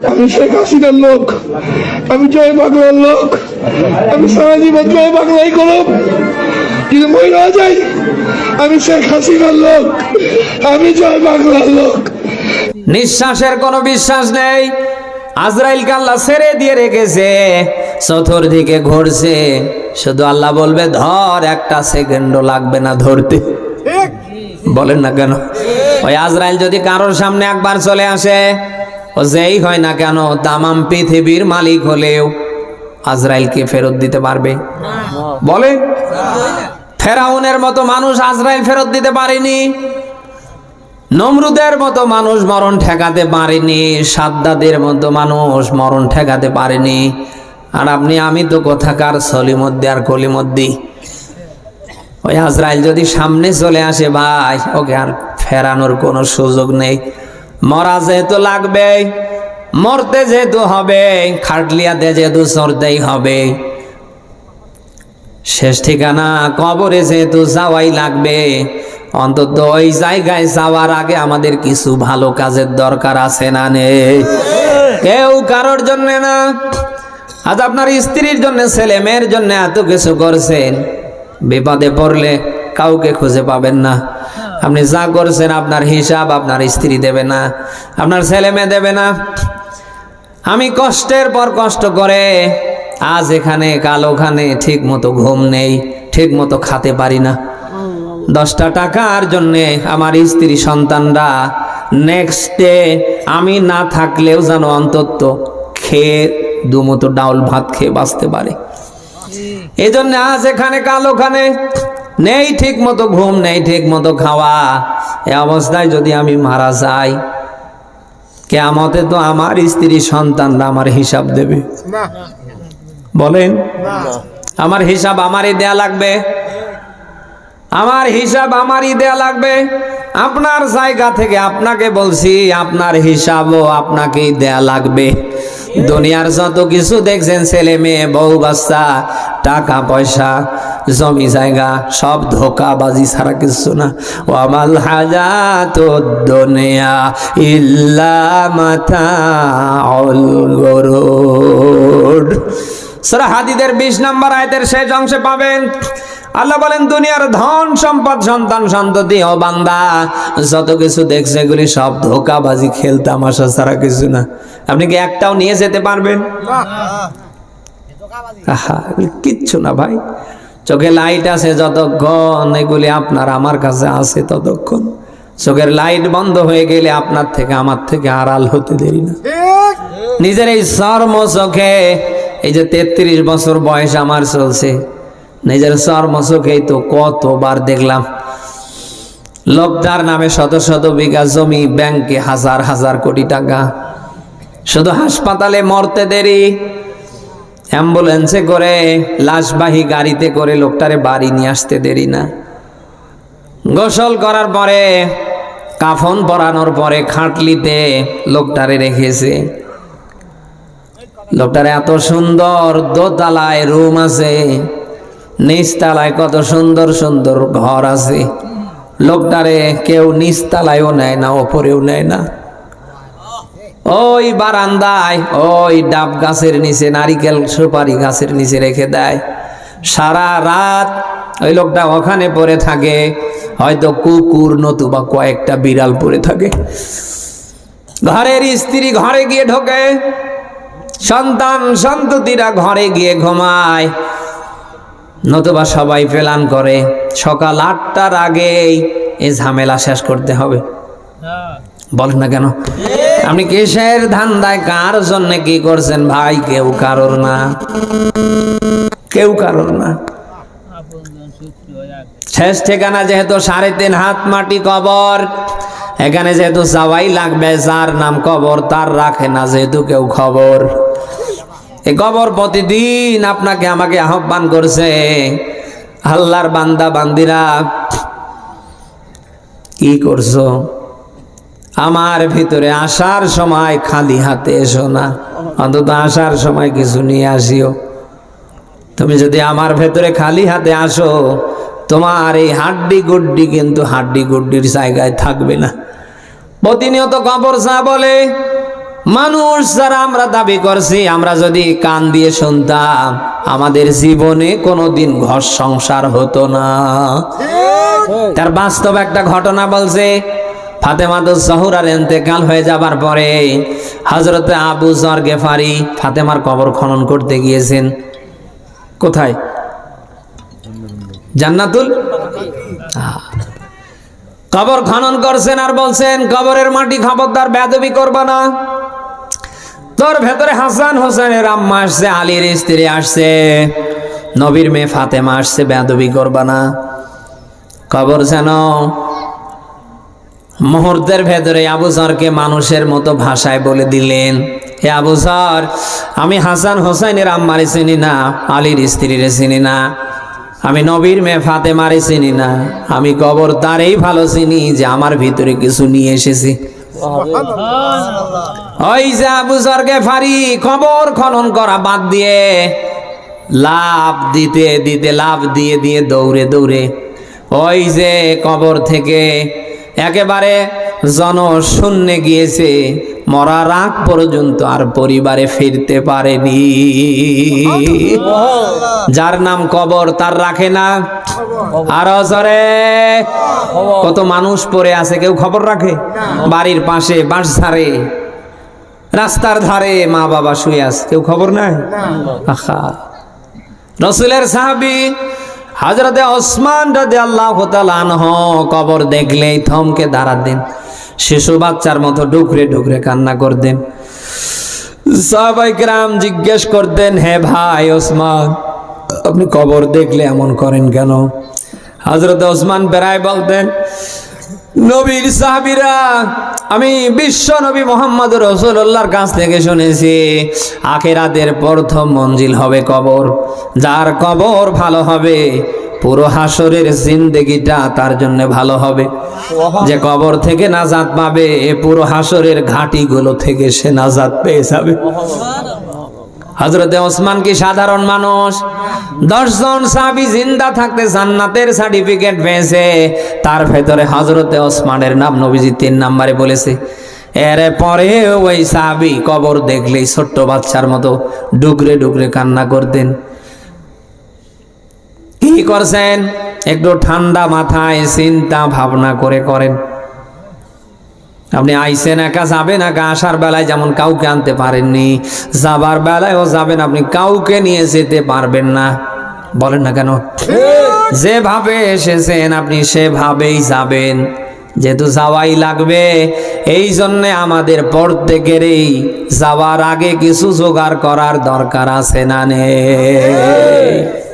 আমি শেখ হাসিনার লোক, আমি জয় বাংলার লোক, আমি সারা জীবন জয় বাংলাই করব। মহিলা যাই আমি শেখ হাসিনার লোক, আমি জয় বাংলার লোক। নিঃশ্বাসের কোনো বিশ্বাস নেই। আজরাইল আল্লাহ ছেড়ে দিয়ে রেখেছে, চতুর্দিকে ঘুরছে। শুধু আল্লাহ বলবে, ধর, একটা সেকেন্ডও লাগবে না ধরতে। বলেন না কেন? ওই আজরাইল যদি কারোর সামনে একবার চলে আসে ও যেই হয় না কেন, তামাম পৃথিবীর মালিক হলেও আজরাইলকে ফেরত দিতে পারবে। বলে, ফেরাউনের মতো মানুষ আজরাইল ফেরত দিতে পারেনি। নমরুদের মতো মানুষ মরণ ঠেকাতে পারেনি। সাদ্দাদের মতো মানুষ মরণ ঠেকাতে পারেনি। আর আপনি, আমি তো কোথাকার সলিমদ্দি আর কলিমদ্দি। ওই আজরাইল যদি সামনে চলে আসে, ভাই, ওকে আর ফেরানোর কোনো সুযোগ নেই। মরা যেহেতু লাগবে, মরতে যেহেতু হবে খাটলিয়াতে যেহেতু সরতেই হবে। শেষ ঠিকানা, কবরে যেহেতু যাওয়াই লাগবে, অন্তত ওই জায়গায় যাওয়ার আগে আমাদের কিছু ভালো কাজের দরকার আছে না নেই কেউ কারোর জন্য না। আজ আপনার স্ত্রীর জন্য, ছেলে মেয়ের জন্য এত কিছু করছেন, বিপদে পড়লে কাউকে খুঁজে পাবেন না। আপনি যা করছেন, আপনার হিসাব আপনার স্ত্রী দেবে না, আপনার ছেলে মেয়ে দেবে না। আমি কষ্টের পর কষ্ট করে আজ এখানে, কাল ওখানে ঠিক মতো ঘুম নেই ঠিক মতো খেতে পারি না। দশটা টাকার জন্যে আমার স্ত্রী সন্তানরা নেক্সট ডে আমি না থাকলেও যেন অন্তত খেয়ে দুমতো ডাউল ভাত খেয়ে বাঁচতে পারে। এই জন্য আজ এখানে, কাল ওখানে নেই ঠিক মতো ঘুম নেই ঠিক মতো খাওয়া। এ অবস্থায় যদি আমি মারা যাই কেয়ামতে তো আমার স্ত্রী সন্তানরা আমার হিসাব দেবে। বলেন? আমার হিসাব আমারই দেয়া লাগবে? আমার হিসাব আমারই দেয়া লাগবে? আপনার জায়গা থেকে আপনাকে বলছি আপনার হিসাবও আপনাকেই দেয়া লাগবে। দুনিয়ার যত কিছু দেখছেন ছেলে মেয়ে, বউ, বাচ্চা, টাকা, পয়সা, জমি, জায়গা, সব ধোকাবাজি ছাড়া কিছু না। ও আমাল হাজাত দুনিয়া ইল্লা মাথা সূরা হাদিদের 20 নম্বর আয়াতের শেষ অংশে পাবেন আল্লাহ বলেন দুনিয়ার ধন সম্পদ সন্তান সন্ততি ও বান্দা। যত কিছু দেখছে এগুলি সব ধোকাবাজি খেলতামাশা ছাড়া কিছু না। আপনি কি একটাও নিয়ে যেতে পারবেন? কিচ্ছু না ভাই। চোখে লাইট আছে যতক্ষণ এগুলি আপনার আমার কাছে আছে ততক্ষণ। চোখের লাইট বন্ধ হয়ে গেলে আপনার থেকে আমার থেকে আড়াল হতে দেরি না। নিজের এই চর্ম চোখে এই যে তেত্রিশ বছর বয়স আমার চলছে নিজের চর্ম চোখেই তো কতবার দেখলাম। লোকটার নামে শত শত বিঘা জমি, ব্যাংকে হাজার হাজার কোটি টাকা। শুধু হাসপাতালে মরতে দেরি। অ্যাম্বুলেন্সে করে, লাশবাহী গাড়িতে করে লোকটারে বাড়ি নিয়ে আসতে দেরি না। গোসল করার পরে, কাফন পরানোর পরে খাটলিতে লোকটারে রেখেছে। লোকটার এত সুন্দর দোতলায় রুম আছে। নিচতলায় কত সুন্দর সুন্দর ঘর আছে। লোকটারে কেউ নিচতলায়ও নেয় না, ওপরেও নেয় না। ওই বারান্দায়, ওই ডাব গাছের নিচে, নারিকেল সুপারি গাছের নিচে রেখে দেয়। সারা রাত ওই লোকটা ওখানে পড়ে থাকে, হয়তো কুকুর নতুবা কয়েকটা বিড়াল পড়ে থাকে। ঘরের স্ত্রী ঘরে গিয়ে ঢোকে, সন্তান সন্ততিরা ঘরে গিয়ে ঘুমায়। নতুবা সবাই প্ল্যান করে। সকাল আটটার আগেই এই ঝামেলা শেষ করতে হবে। বলেন না কেন? আপনি কিসের ধান্দায়? কার জন্য কি করছেন ভাই? কেউ কারোর না। কেউ কারোর না। শেষ ঠিকানা যেহেতু সাড়ে তিন হাত মাটি কবর, এখানে যেহেতু সবাই লাগবে, যার নাম কবর, তার রাখে না, যেহেতু কেউ খবর। এই কবর প্রতিদিন আপনাকে আমাকে আহ্বান করছে, আল্লাহর বান্দা, বান্দিরা, কি করছ? আমার ভিতরে আসার সময় খালি হাতে এসো না, অন্তত আসার সময় কিছু নিয়ে আসিও। তুমি যদি আমার ভেতরে খালি হাতে আসো, তোমার এই হাড্ডি গুড্ডি কিন্তু হাড্ডি গুড্ডির জায়গায় থাকবে না। প্রতিনিয়ত কবর চা বলে মানুষ যারা আমরা দাবি করছি, আমরা যদি কান দিয়ে শুনতাম, আমাদের জীবনে কোনোদিন ঘর সংসার হতো না। তার বাস্তব একটা ঘটনা বলছে হয়ে যাবার আবু ফাতেমার কবর খনন করতে গিয়েছেন। কোথায়? জান্নাতুল? কবর খনন করছেন আর বলছেন, কবরের মাটি খবরদার বেদবি করবা না। তোর ভেতরে হাসান হোসেনের আম্মা আসছে, আলীর স্ত্রী আসছে। নবীর মেয়ে ফাতেমা আসছে বেদবি করবা না। কবর যেন মুহূর্তের ভেতরে আবুসরকে মানুষের মতো ভাষায় বলে দিলেন হে আবুসর আমি হাসান হোসেনের আম্মারে চিনি না, আলীর স্ত্রীর চিনি না। আমি নবীর মেয়ে ফাতেমারে চিনি না। আমি কবর তারই ভালো চিনি যে আমার ভিতরে কিছু নিয়ে এসেছি। ওই যে আবুসরকে ফারি খবর খনন করা বাদ দিয়ে লাভ দিতে দিতে লাভ দিয়ে দিয়ে দৌড়ে দৌড়ে ওই যে কবর থেকে একেবারে জন জনশূন্যে গিয়েছে মরার আগ পর্যন্ত আর পরিবারে ফিরতে পারেনি। যার নাম কবর তার রাখে না। আর অজরে কত মানুষ পড়ে আছে, কেউ খবর রাখে? বাড়ির পাশে বাঁশ ধারে রাস্তার ধারে মা বাবা শুয়ে আছে, কেউ খবর নাই? আহা। রসুলের সাহাবি হাজরতে ওসমান রাদে আল্লাহ আনহ কবর দেখলেই থমকে দাঁড়াতেন। শিশু বাচ্চার মতো ডুকরে ডুকরে কান্না করতেন। সাহাবাই গ্রাম জিজ্ঞেস করতেন, হে ভাই ওসমান আপনি কবর দেখলে এমন করেন কেন? হজরত ওসমান বেড়ায় বলতেন, নবীর সাহাবিরা, আমি বিশ্ব নবী মোহাম্মদ রসুল্লাহর কাছ থেকে শুনেছি, আখেরাতের প্রথম মঞ্জিল হবে কবর। যার কবর ভালো হবে, পুরো হাসরের জিন্দেগিটা তার জন্য ভালো হবে। যে কবর থেকে নাজাত পাবে, এ পুরো হাসরের ঘাটিগুলো থেকে সে নাজাত পেয়ে যাবে। হজরতে ওসমান কি সাধারণ মানুষ? দশজন সাবি জিন্দা থাকতে জান্নাতের সার্টিফিকেট পেয়েছে। তার ভেতরে হজরতে ওসমানের নাম নবীজি তিন নাম্বারে বলেছে। এর পরে ওই সাবি কবর দেখলেই ছোট্ট বাচ্চার মতো ডুগরে ডুগরে কান্না করতেন। কি করছেন? একটু ঠান্ডা মাথায় চিন্তা ভাবনা করে করেন। আপনি আইসেন একা যাবেন একা আসার বেলায় যেমন কাউকে আনতে পারেননি, যাবার বেলায়ও যাবেন, আপনি কাউকে নিয়ে যেতে পারবেন না। বলেন না কেন? যেভাবে এসেছেন আপনি সেভাবেই যাবেন। যেহেতু যাওয়াই লাগবে এই জন্যে আমাদের প্রত্যেকেরই যাওয়ার আগে কিছু জোগাড় করার দরকার আছে না নেই?